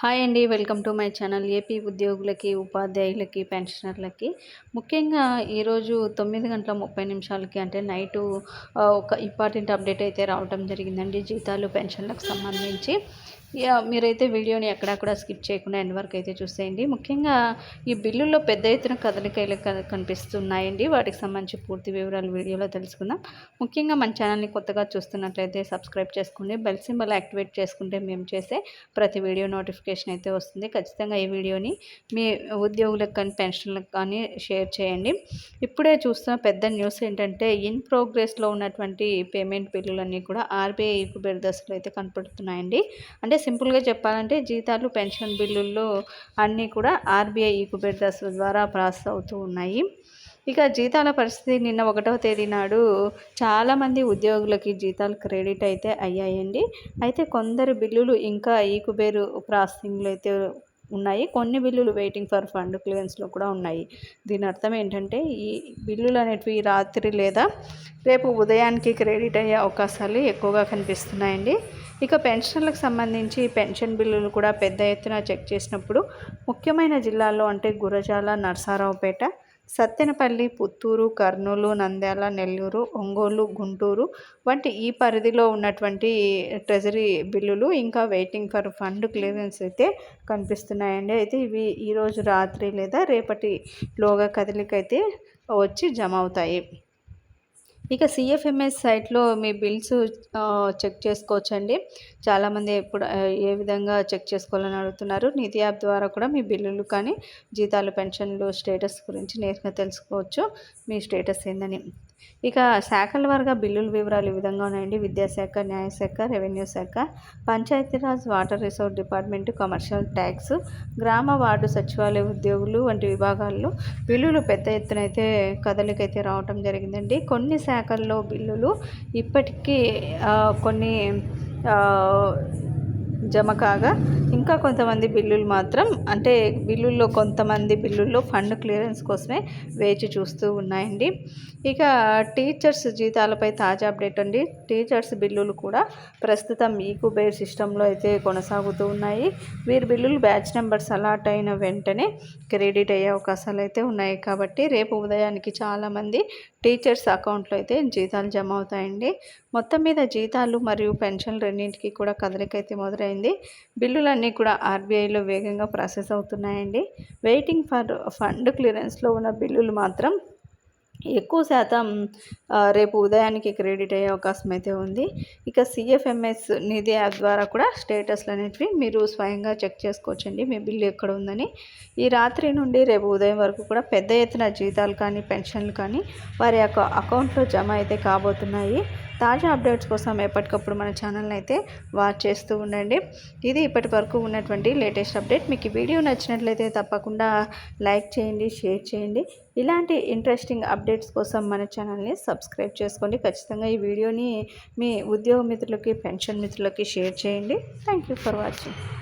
Hi అండి welcome to my channel AP ఉద్యోగులకి ఉపాధ్యాయులకి పెన్షనర్లకి. ముఖ్యంగా ఈరోజు తొమ్మిది గంటల ముప్పై నిమిషాలకి అంటే నైటు ఒక ఇంపార్టెంట్ అప్డేట్ అయితే రావడం జరిగిందండి జీతాలు పెన్షన్లకు సంబంధించి. మీరైతే వీడియోని ఎక్కడా స్కిప్ చేయకుండా ఎండ్ వరకు అయితే చూసేయండి. ముఖ్యంగా ఈ బిల్లుల్లో పెద్ద ఎత్తున కదలికలు కనిపిస్తున్నాయండి. వాటికి సంబంధించి పూర్తి వివరాలు వీడియోలో తెలుసుకుందాం. ముఖ్యంగా మన ఛానల్ని కొత్తగా చూస్తున్నట్లయితే సబ్స్క్రైబ్ చేసుకోండి బెల్ సింబల్ యాక్టివేట్ చేసుకుంటే మేము చేసే ప్రతి వీడియో నోటిఫికేషన్ అయితే వస్తుంది. ఖచ్చితంగా ఈ వీడియోని మీ ఉద్యోగులకు కానీ పెన్షన్లకు కానీ షేర్ చేయండి. ఇప్పుడే చూస్తున్న పెద్ద న్యూస్ ఏంటంటే ఇన్ ప్రోగ్రెస్లో ఉన్నటువంటి పేమెంట్ బిల్లులన్నీ కూడా ఆర్బీఐ కుబేర్ దశలో అయితే కనపడుతున్నాయండి. అంటే సింపుల్గా చెప్పాలంటే జీతాలు పెన్షన్ బిల్లుల్లో అన్నీ కూడా ఆర్బీఐ కుబేర్ దశల ద్వారా ప్రాసెస్ అవుతూ ఉన్నాయి. ఇక జీతాల పరిస్థితి నిన్న ఒకటవ తేదీ నాడు చాలామంది ఉద్యోగులకి జీతాలు క్రెడిట్ అయితే అయ్యాయండి. అయితే కొందరు బిల్లులు ఇంకా ఈ కుబేరు ప్రాసెసింగ్లో అయితే ఉన్నాయి. కొన్ని బిల్లులు వెయిటింగ్ ఫర్ ఫండ్ క్లియరెన్స్లో కూడా ఉన్నాయి. దీని అర్థం ఏంటంటే ఈ బిల్లులు అనేటివి రాత్రి లేదా రేపు ఉదయానికి క్రెడిట్ అయ్యే అవకాశాలు ఎక్కువగా కనిపిస్తున్నాయండి. ఇక పెన్షన్లకు సంబంధించి పెన్షన్ బిల్లులు కూడా పెద్ద ఎత్తున చెక్ చేసినప్పుడు ముఖ్యమైన జిల్లాల్లో అంటే గురజాల నర్సారావుపేట సత్తెనపల్లి పుత్తూరు కర్నూలు నంద్యాల నెల్లూరు ఒంగోలు గుంటూరు వంటి ఈ పరిధిలో ఉన్నటువంటి ట్రెజరీ బిల్లులు ఇంకా వెయిటింగ్ ఫర్ ఫండ్ క్లియరెన్స్ అయితే కనిపిస్తున్నాయండి. అయితే ఇవి ఈరోజు రాత్రి లేదా రేపటిలోగా కదలికైతే వచ్చి జమ అవుతాయి. ఇక సిఎఫ్ఎంఎస్ సైట్లో మీ బిల్స్ చెక్ చేసుకోవచ్చండి. చాలామంది ఎప్పుడు ఏ విధంగా చెక్ చేసుకోవాలని అడుగుతున్నారు. నిధి యాప్ ద్వారా కూడా మీ బిల్లులు కానీ జీతాలు పెన్షన్లు స్టేటస్ గురించి నేరుగా తెలుసుకోవచ్చు. మీ స్టేటస్ ఏందని. ఇక శాఖల వారిగా బిల్లుల వివరాలు ఈ విధంగా ఉన్నాయండి. విద్యాశాఖ న్యాయశాఖ రెవెన్యూ శాఖ Panchayati Raj water resource department commercial tax గ్రామ వార్డు సచివాలయ ఉద్యోగులు వంటి విభాగాల్లో బిల్లులు పెద్ద ఎత్తున అయితే కదలికైతే రావటం జరిగిందండి. కొన్ని శాఖల్లో బిల్లులు ఇప్పటికీ కొన్ని జమ కాగా ఇంకా కొంతమంది బిల్లులు మాత్రం అంటే బిల్లుల్లో కొంతమంది బిల్లుల్లో ఫండ్ క్లియరెన్స్ కోసమే వేచి చూస్తూ ఉన్నాయండి. ఇక టీచర్స్ జీతాలపై తాజా అప్డేట్ అండి. టీచర్స్ బిల్లులు కూడా ప్రస్తుతం ఈ కుబేర్ సిస్టంలో అయితే కొనసాగుతూ ఉన్నాయి. వీరి బిల్లులు బ్యాచ్ నెంబర్స్ అలాట్ అయిన వెంటనే క్రెడిట్ అయ్యే అవకాశాలు అయితే ఉన్నాయి. కాబట్టి రేపు ఉదయానికి చాలామంది టీచర్స్ అకౌంట్లో అయితే జీతాలు జమ అవుతాయండి. మొత్తం మీద జీతాలు మరియు పెన్షన్లు రెండింటికి కూడా కదలికైతే మొదలైంది. బిల్లులన్నీ కూడా ఆర్బీఐలో వేగంగా ప్రాసెస్ అవుతున్నాయండి. వెయిటింగ్ ఫర్ ఫండ్ క్లియరెన్స్లో ఉన్న బిల్లులు మాత్రం ఎక్కువ శాతం రేపు ఉదయానికి క్రెడిట్ అయ్యే అవకాశం అయితే ఉంది. ఇక సిఎఫ్ఎంఎస్ నిధి యాప్ ద్వారా కూడా స్టేటస్లు అనేటివి మీరు స్వయంగా చెక్ చేసుకోవచ్చండి. మీ బిల్లు ఎక్కడ ఉందని. ఈ రాత్రి నుండి రేపు ఉదయం వరకు కూడా పెద్ద ఎత్తున జీతాలు కానీ పెన్షన్లు కానీ వారి యొక్క అకౌంట్లో జమ అయితే కాబోతున్నాయి. తాజా అప్డేట్స్ కోసం ఎప్పటికప్పుడు మన ఛానల్ని అయితే వాచ్ చేస్తూ ఉండండి. ఇది ఇప్పటి వరకు ఉన్నటువంటి లేటెస్ట్ అప్డేట్. మీకు ఈ వీడియో నచ్చినట్లయితే తప్పకుండా లైక్ చేయండి షేర్ చేయండి. ఇలాంటి ఇంట్రెస్టింగ్ అప్డేట్స్ కోసం మన ఛానల్ని సబ్స్క్రైబ్ చేసుకోండి. ఖచ్చితంగా ఈ వీడియోని మీ ఉద్యోగ మిత్రులకి పెన్షన్ మిత్రులకి షేర్ చేయండి. Thank you for watching